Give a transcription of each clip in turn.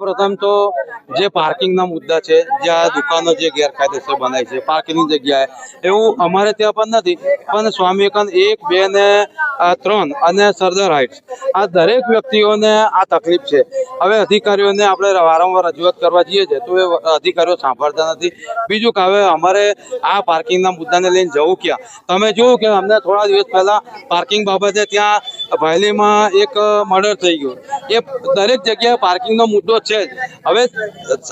પ્રથમ તો જે પાર્કિંગના મુદ્દા છે, જે આ દુકાનો જે ગેરકાયદેસર બનાવી છે પાર્કિંગની જગ્યાએ, એવું અમારે ત્યાં પણ નથી. પણ સ્વામી વિવેકાનંદ એક, બે ને ત્રણ અને સરદાર હાઇટ્સ, આ દરેક વ્યક્તિઓને આ તકલીફ છે. હવે અધિકારીઓને આપણે વારંવાર રજૂઆત કરવા જઈએ છીએ, તો એ અધિકારીઓ સાંભળતા નથી. બીજું કે હવે અમારે આ પાર્કિંગના મુદ્દાને લઈને જવું ક્યાં? તમે જોયું કે અમને થોડા દિવસ પહેલાં પાર્કિંગ બાબતે ત્યાં ભાયલીમાં એક મર્ડર થઈ ગયું. એ દરેક જગ્યાએ પાર્કિંગનો મુદ્દો છે જ. હવે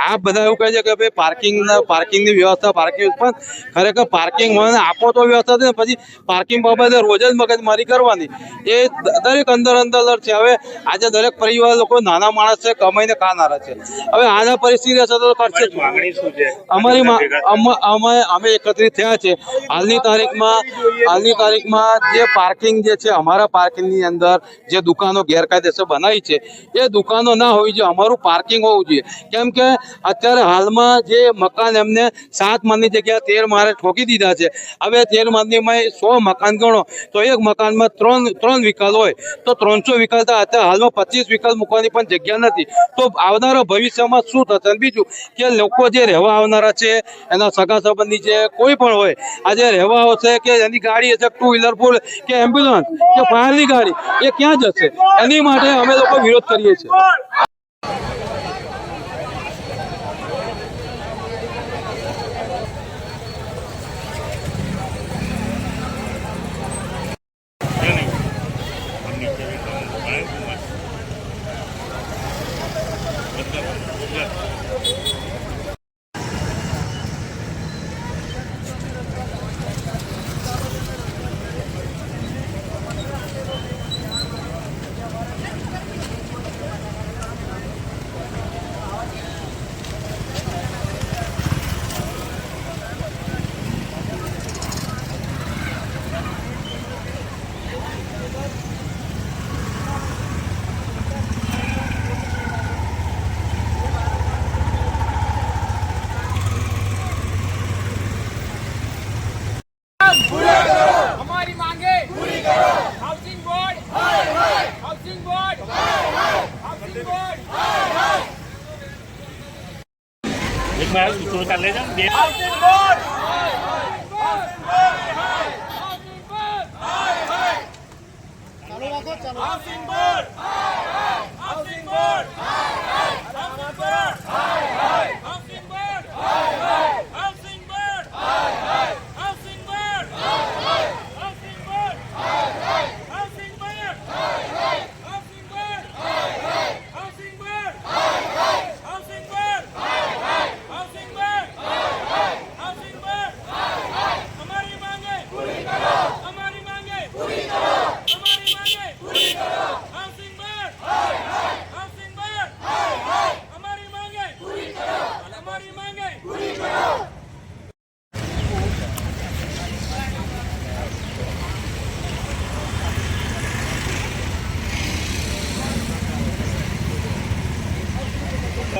આ બધા એવું કહે છે કે ભાઈ પાર્કિંગ પાર્કિંગની વ્યવસ્થા પાર્કિંગ પણ ખરેખર પાર્કિંગ મને આપો તો વ્યવસ્થા છે ને પછી પાર્કિંગ બાબતે રોજ જ મગજમારી કરવાની. એ દરેક અંદર અંદર છે. હવે આજે દરેક પરિવાર લોકો નાના માણસ છે કમાઈને ખાનારા છે. હવે આના પરિસ્થિતિ હશે તો કરશે જ. માંગણી અમારી અમે અમે એકત્રિત થયા છે. હાલની તારીખમાં હાલની તારીખમાં જે પાર્કિંગ જે છે અમારા પાર્કિંગની અંદર જે દુકાનો ગેરકાયદેસર બનાવી છે, એ દુકાનો ના હોવી જોઈએ, અમારું પાર્કિંગ હોવું જોઈએ. કેમ કે અત્યારે હાલમાં જે મકાન એમને સાત માળની જગ્યાએ તેર માળે ઠોકી દીધા છે. હવે તેર માળનીમાં સો મકાન ગણો, તો એક મકાનમાં ત્રણ ત્રણ વિકલ હોય, તો ત્રણસો વિકલ થાય અત્યારે હાલમાં પચીસ વિકલ મૂકવાની પણ જગ્યા નથી. તો આવનારા ભવિષ્યમાં શું થશે? બીજું, કે લોકો જે રહેવા આવનારા છે, એના સગા સંબંધી છે કોઈ પણ હોય, આજે રહેવા આવશે કે એની ગાડી હશે ટુ વ્હીલર ફૂલ કે એમ્બ્યુલન્સ કે ફાયરની ગાડી બેરોજગારી એ ક્યાં જશે એની માટે અમે લોકો વિરોધ કરીએ છીએ Yeah. Sigma usulkan aja dia. Housing board! Housing board! Housing!